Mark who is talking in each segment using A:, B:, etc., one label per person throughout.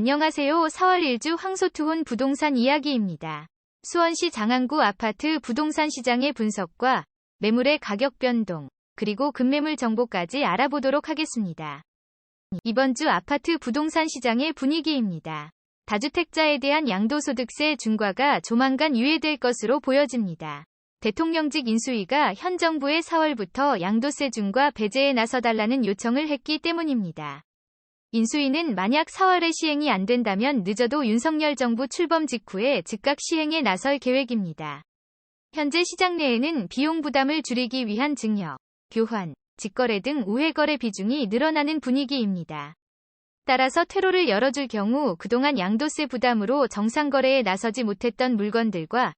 A: 안녕하세요. 4월 1주 황소투혼 부동산 이야기입니다. 수원시 장안구 아파트 부동산 시장의 분석과 매물의 가격 변동, 그리고 급매물 정보까지 알아보도록 하겠습니다. 이번 주 아파트 부동산 시장의 분위기입니다. 다주택자에 대한 양도소득세 중과가 조만간 유예될 것으로 보여집니다. 대통령직 인수위가 현 정부에 4월부터 양도세 중과 배제에 나서달라는 요청을 했기 때문입니다. 인수위는 만약 4월에 시행이 안 된다면 늦어도 윤석열 정부 출범 직후에 즉각 시행에 나설 계획입니다. 현재 시장 내에는 비용 부담을 줄이기 위한 증여, 교환, 직거래 등 우회거래 비중이 늘어나는 분위기입니다. 따라서 퇴로를 열어줄 경우 그동안 양도세 부담으로 정상거래에 나서지 못했던 물건들과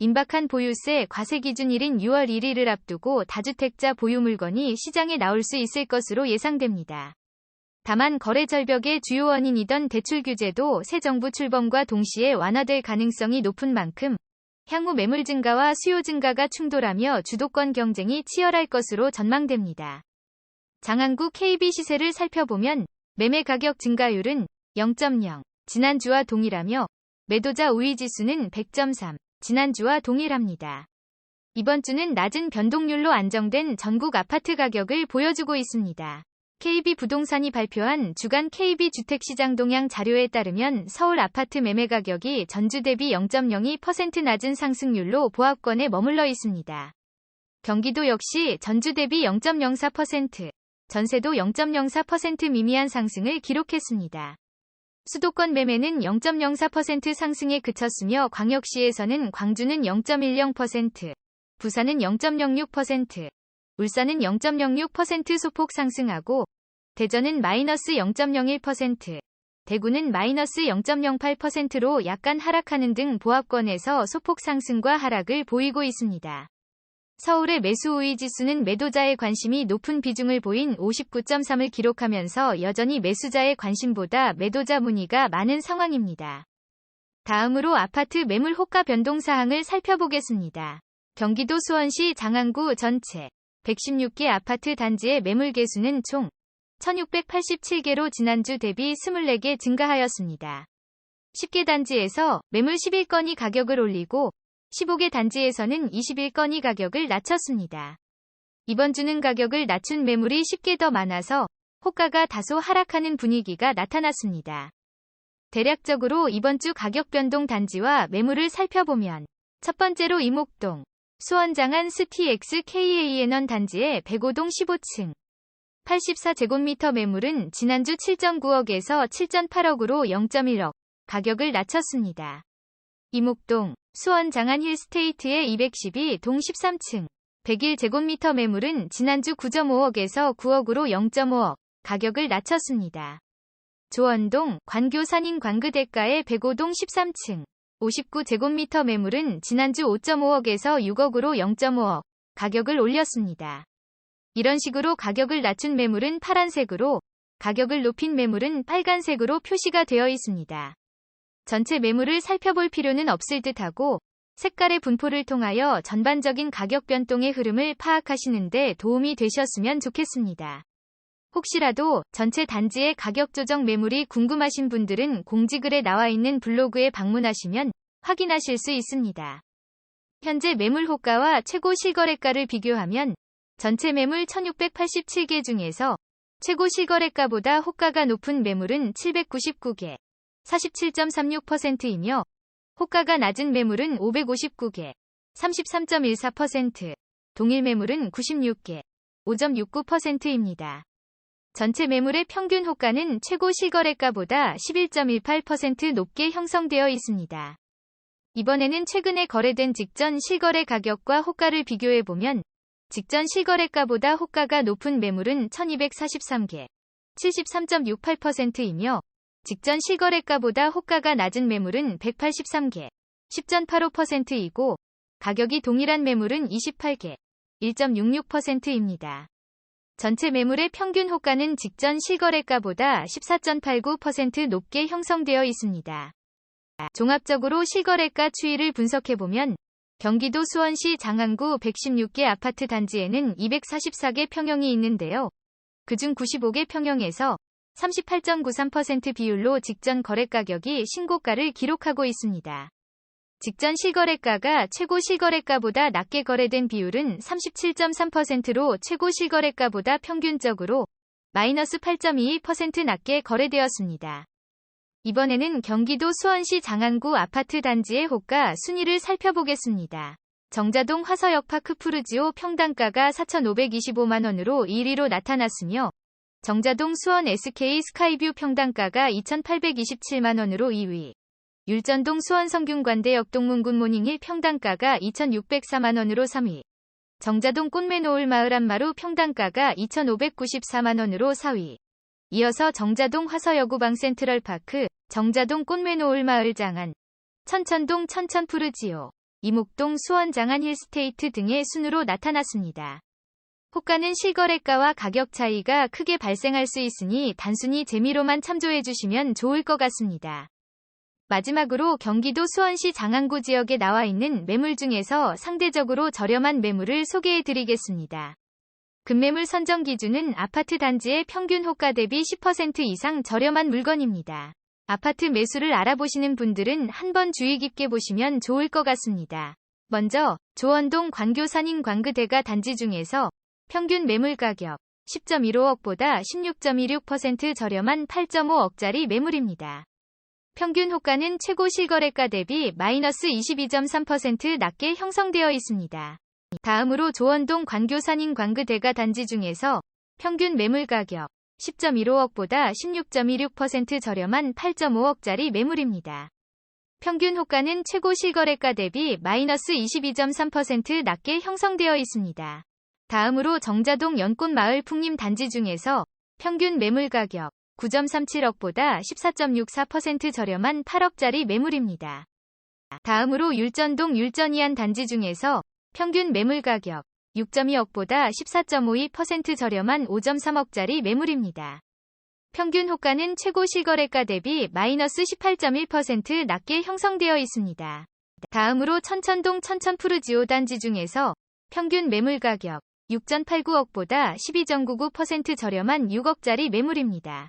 A: 임박한 보유세 과세 기준일인 6월 1일을 앞두고 다주택자 보유 물건이 시장에 나올 수 있을 것으로 예상됩니다. 다만 거래 절벽의 주요 원인이던 대출 규제도 새 정부 출범과 동시에 완화될 가능성이 높은 만큼 향후 매물 증가와 수요 증가가 충돌하며 주도권 경쟁이 치열할 것으로 전망됩니다. 장안구 KB 시세를 살펴보면 매매 가격 증가율은 0.0, 지난주와 동일하며 매도자 우위 지수는 100.3, 지난주와 동일합니다. 이번 주는 낮은 변동률로 안정된 전국 아파트 가격을 보여주고 있습니다. KB 부동산이 발표한 주간 KB 주택시장 동향 자료에 따르면 서울 아파트 매매 가격이 전주 대비 0.02% 낮은 상승률로 보합권에 머물러 있습니다. 경기도 역시 전주 대비 0.04%, 전세도 0.04% 미미한 상승을 기록했습니다. 수도권 매매는 0.04% 상승에 그쳤으며 광역시에서는 광주는 0.10%, 부산은 0.06%, 울산은 0.06% 소폭 상승하고 대전은 마이너스 0.01%, 대구는 마이너스 0.08%로 약간 하락하는 등 보합권에서 소폭 상승과 하락을 보이고 있습니다. 서울의 매수 우위 지수는 매도자의 관심이 높은 비중을 보인 59.3을 기록하면서 여전히 매수자의 관심보다 매도자 문의가 많은 상황입니다. 다음으로 아파트 매물 호가 변동 사항을 살펴보겠습니다. 경기도 수원시 장안구 전체 116개 아파트 단지의 매물 개수는 총 1687개로 지난주 대비 24개 증가하였습니다. 10개 단지에서 매물 11건이 가격을 올리고 15개 단지에서는 21건이 가격을 낮췄습니다. 이번 주는 가격을 낮춘 매물이 10개 더 많아서 호가가 다소 하락하는 분위기가 나타났습니다. 대략적으로 이번 주 가격 변동 단지와 매물을 살펴보면 첫 번째로 이목동, 수원장안 스티엑스 KAN원 단지의 105동 15층 84제곱미터 매물은 지난주 7.9억에서 7.8억으로 0.1억 가격을 낮췄습니다. 이목동 수원 장안 힐스테이트의 212 동 13층 101제곱미터 매물은 지난주 9.5억에서 9억으로 0.5억 가격을 낮췄습니다. 조원동 관교 산인 관그대가의 105동 13층 59제곱미터 매물은 지난주 5.5억에서 6억으로 0.5억 가격을 올렸습니다. 이런 식으로 가격을 낮춘 매물은 파란색으로, 가격을 높인 매물은 빨간색으로 표시가 되어 있습니다. 전체 매물을 살펴볼 필요는 없을 듯하고, 색깔의 분포를 통하여 전반적인 가격 변동의 흐름을 파악하시는데 도움이 되셨으면 좋겠습니다. 혹시라도 전체 단지의 가격 조정 매물이 궁금하신 분들은 공지글에 나와 있는 블로그에 방문하시면 확인하실 수 있습니다. 현재 매물 호가와 최고 실거래가를 비교하면 전체 매물 1687개 중에서 최고 실거래가보다 호가가 높은 매물은 799개, 47.36%이며 호가가 낮은 매물은 559개, 33.14%, 동일 매물은 96개, 5.69%입니다. 전체 매물의 평균 호가는 최고 실거래가보다 11.18% 높게 형성되어 있습니다. 이번에는 최근에 거래된 직전 실거래 가격과 호가를 비교해보면 직전 실거래가보다 호가가 높은 매물은 1243개, 73.68%이며 직전 실거래가보다 호가가 낮은 매물은 183개, 10.85%이고 가격이 동일한 매물은 28개, 1.66%입니다. 전체 매물의 평균 호가는 직전 실거래가보다 14.89% 높게 형성되어 있습니다. 종합적으로 실거래가 추이를 분석해보면 경기도 수원시 장안구 116개 아파트 단지에는 244개 평형이 있는데요. 그중 95개 평형에서 38.93% 비율로 직전 거래 가격이 신고가를 기록하고 있습니다. 직전 실거래가가 최고 실거래가보다 낮게 거래된 비율은 37.3%로 최고 실거래가보다 평균적으로 마이너스 8.22% 낮게 거래되었습니다. 이번에는 경기도 수원시 장안구 아파트 단지의 호가 순위를 살펴보겠습니다. 정자동 화서역 파크 푸르지오 평당가가 4,525만원으로 1위로 나타났으며 정자동 수원 SK 스카이뷰 평당가가 2,827만원으로 2위. 율전동 수원 성균관대 역동문 굿모닝힐 평당가가 2,604만원으로 3위. 정자동 꽃매노을 마을 안마루 평당가가 2,594만원으로 4위. 이어서 정자동 화서여구방 센트럴파크, 정자동 꽃매노을 마을 장안, 천천동 천천푸르지오, 이목동 수원 장안 힐스테이트 등의 순으로 나타났습니다. 호가는 실거래가와 가격 차이가 크게 발생할 수 있으니 단순히 재미로만 참조해 주시면 좋을 것 같습니다. 마지막으로 경기도 수원시 장안구 지역에 나와 있는 매물 중에서 상대적으로 저렴한 매물을 소개해 드리겠습니다. 급매물 선정 기준은 아파트 단지의 평균 호가 대비 10% 이상 저렴한 물건입니다. 아파트 매수를 알아보시는 분들은 한번 주의 깊게 보시면 좋을 것 같습니다. 먼저 조원동 광교산인 광그대가 단지 중에서 평균 매물 가격 10.15억보다 16.26% 저렴한 8.5억짜리 매물입니다. 평균 호가는 최고 실거래가 대비 마이너스 22.3% 낮게 형성되어 있습니다. 다음으로 조원동 광교산인 광그대가 단지 중에서 평균 매물 가격 10.15억보다 16.26% 저렴한 8.5억짜리 매물입니다. 평균 호가는 최고 실거래가 대비 마이너스 22.3% 낮게 형성되어 있습니다. 다음으로 정자동 연꽃마을 풍림 단지 중에서 평균 매물 가격 9.37억보다 14.64% 저렴한 8억짜리 매물입니다. 다음으로 율전동 율전이안 단지 중에서 평균 매물 가격 6.2억보다 14.52% 저렴한 5.3억짜리 매물입니다. 평균 호가는 최고 실거래가 대비 마이너스 18.1% 낮게 형성되어 있습니다. 다음으로 천천동 천천푸르지오 단지 중에서 평균 매물 가격 6.89억보다 12.99% 저렴한 6억짜리 매물입니다.